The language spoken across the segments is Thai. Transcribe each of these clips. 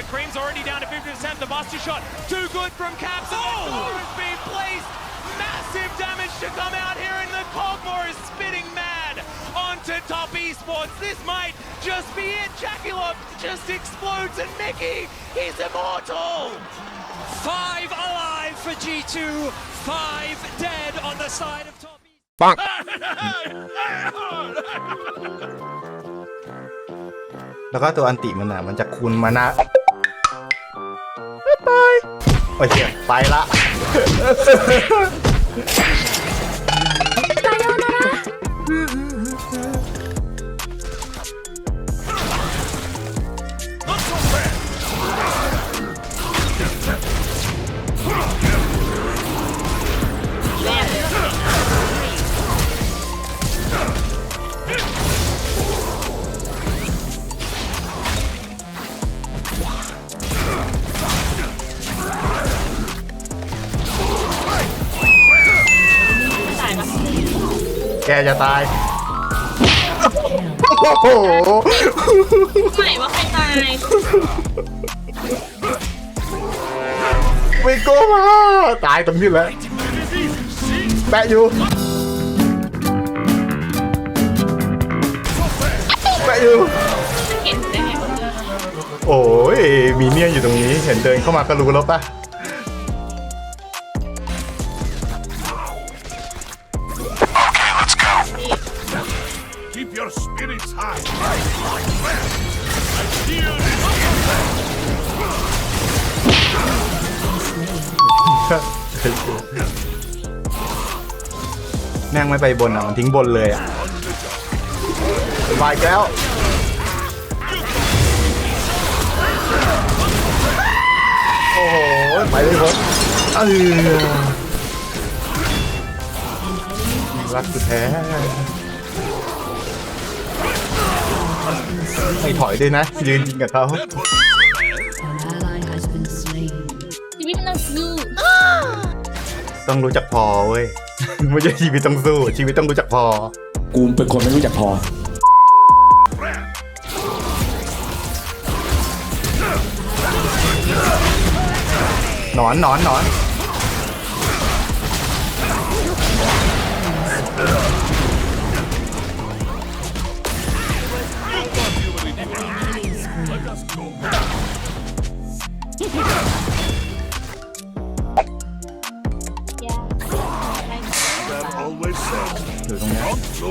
but Cream's already down to 50%. The Buster shot, too good from Caps. And oh! has been placed. Massive damage to come out here, and the Cogmore is spitting mad onto top esports. This might just be it. Jackalop just explodes, and Mickey, he's immortal. Five alive for G2, five dead on the side of top. ปัง แล้วก็ตัวอันติมันอ่ะ มันจะคูณมานะไป โอเคไปละ จะตาย โอ้โห ไหนว่าใครตายวิโก้มาตายตรงนี้แหล้วแปะอยู่แปะอยู่ เห็นได้ไงโอ้ยมีเนี่ยอยู่ตรงนี้ เห็นเดินเข้ามาก็รู้แล้วปะ แม่งไม่ไปบนอะ มันทิ้งบนเลยอะมาอีกแล้ว โอ้โห ไปเลยผมเออรักสุดแท้ ไม่ถอยด้วยนะ ยืนยิงกับเขา ต้องรู้จักพอเว้ยไม่ใช่ชีวิตต้องสู้ ชีวิตต้องรู้จักพอ กูเป็นคนไม่รู้จักพอ หนอนหนอนหนอน ตร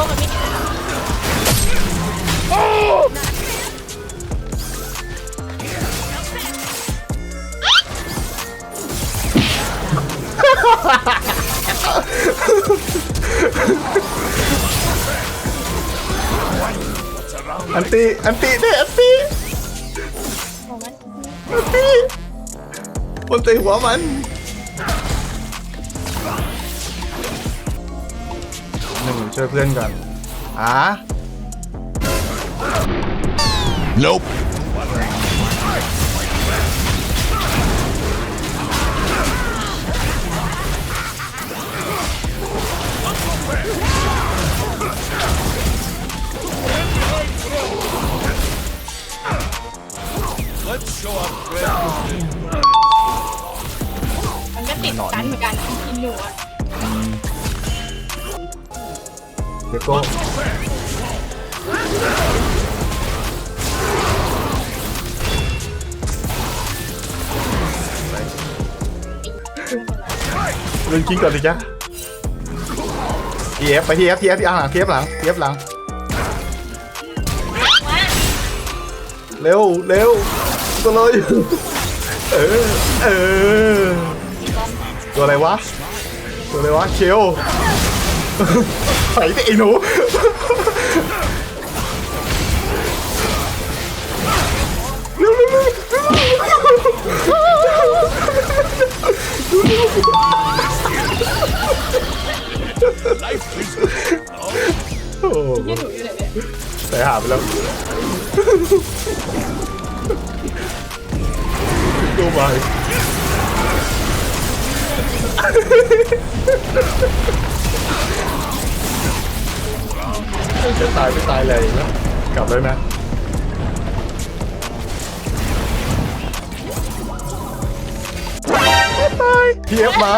โก้มันไม่อันตีอันตีเด้อันตีอันอันตีบนตีหัวมัน ช่วยเพื่อนก่อนอะ Nope. เล่นกิ้งก่อนสิจ๊ะทีเอฟไปทีเอฟทีเอฟที่หลังทีเอฟหลังทีเอฟหลัง เร็วเร็วตัวเลยเออเออตัวอะไรวะตัวอะไรวะเชลไปดิไอ้หนูเร็วเร็วเร็ว เร็ว Life is good. โอ้โหไปหาไปแล้วตัวไปจะตายไม่ตายเลยนะกลับเลยนะตายเทียบมา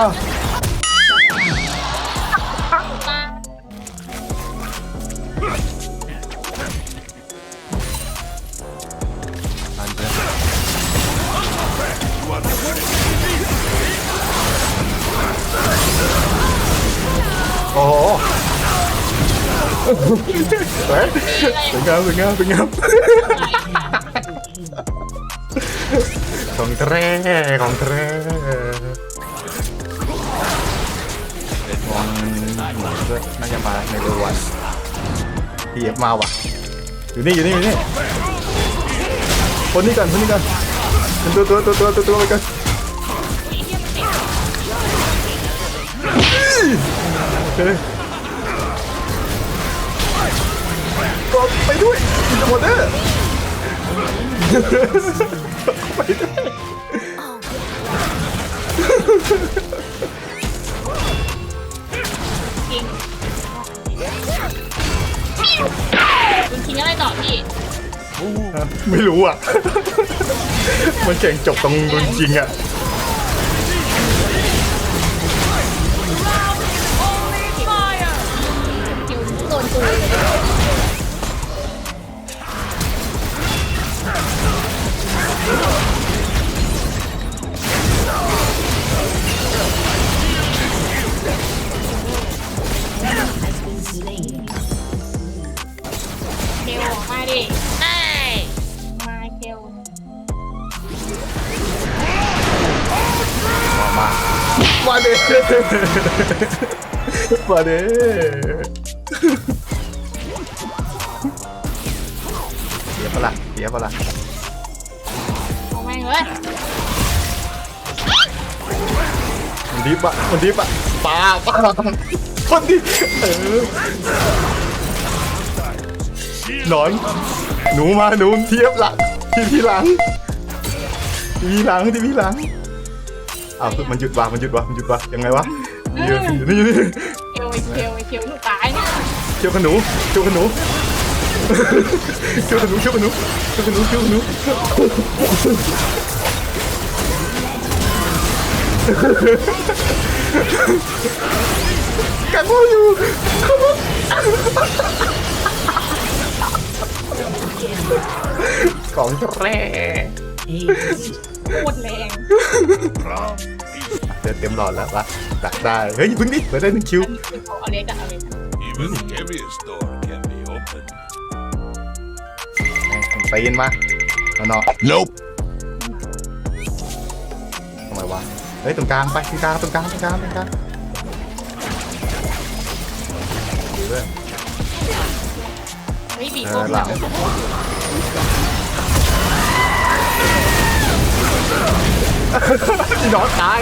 เฮ้ยเป็นไงเป็นไงเป็นไงของแท้ของแท้วางหมดด้วยน่าจะมาในเร็ววันพีเอฟมาว่ะอยู่นี่อยู่นี่อยู่นี่คนนี้กันคนนี้กันเป็นตัวตัวตัวตัวตัวตัวไปกันโอเค ดไปด้วยจะหมดเด้อไปด้วยจริงคุณทิ้งอะไรต่อพี่ไม่รู้อะ มันเก่งจบตรงรุนจริงอะ เคียวมาดิมาเคียวมามาเด้มาเด้เสียปะล่ะเสียปะล่ะเอาแม่งเลยมันดิบอะมันดิบอะปาปาคนดิเออ หนอน หนูมาหนูเทียบหลังที่พี่หลังที่พี่หลังที่พี่หลังอ้าวมันหยุดวะมันหยุดวะมันหยุดวะยังไงวะอยู่อยู่นี่อยู่นี่เคียวไอ้เคียวไอ้เคียวหนูตายเนี่ยเชี่ยวขนูเชี่ยวขนูเชี่ยวขนูเชี่ยวขนูเชี่ยวขนูเชี่ยวขนูกันพ่ออยู่ข องแร่โคตรแรงเดินเต็มหลอดแล้วปะดักได้ เฮ้ยอย่าเพึ่งดิเปิดได้หนึ่งคิวเอาเอาเล็กอะเอาเล็กอะ Even the heaviest door can be opened. ตีนมาเอาเนาะ Nope. ทำไมวะ เฮ้ยตรงกลางไปตรงกลางตรงกลางตรงกลางตรงกลางดูด้วย เฮ้ยบีเอโก้อหลังพี่น้องตาย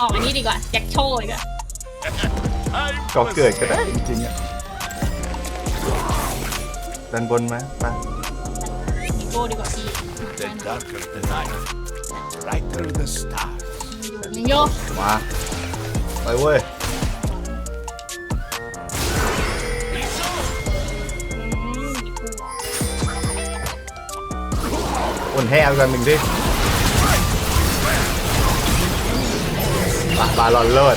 ออกอันนี้ดีกว่าแจ็คโชว์ดีกว่าก็เกิดก็ได้จริงๆอะ ด้านบนไหมไปบีโก้ดีกว่าพี่ the darker the night, brighter the stars. ยิงโยมา ไปเว้ย อืมบีโก้อุ่นแห้วกันหนึ่งดิบาบาลอนเลิศ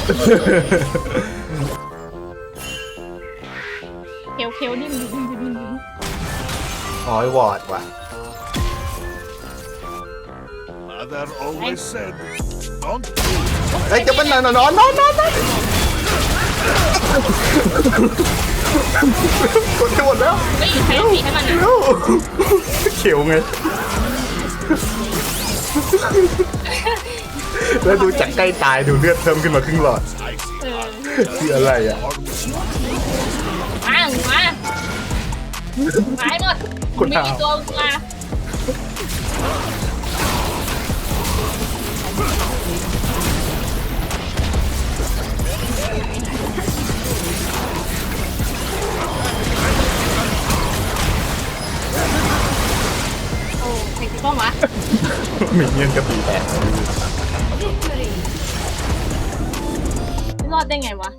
เคียวเคียวนิ่มนิ่มนิ่มนิ่มนิ่มอ๋อ ไอ้วอร์ดว่ะ Mother always said, don't เฮ้ยจะเป็นนอนนอนนอนนอนนอนกดจะหมดแล้วเฮ้ยใช้สีให้มันนะเร็วเขียวไง แล้วดูจากใกล้ตายดูเลือดเพิ่มขึ้นมาครึ่งหลอดเออคืออะไรอะมามา มาให้หมดคนมีหากี่ตัวมาโอ้ใครจะต้องวะมีเงินกระปีแตกรอดได้ไงวะ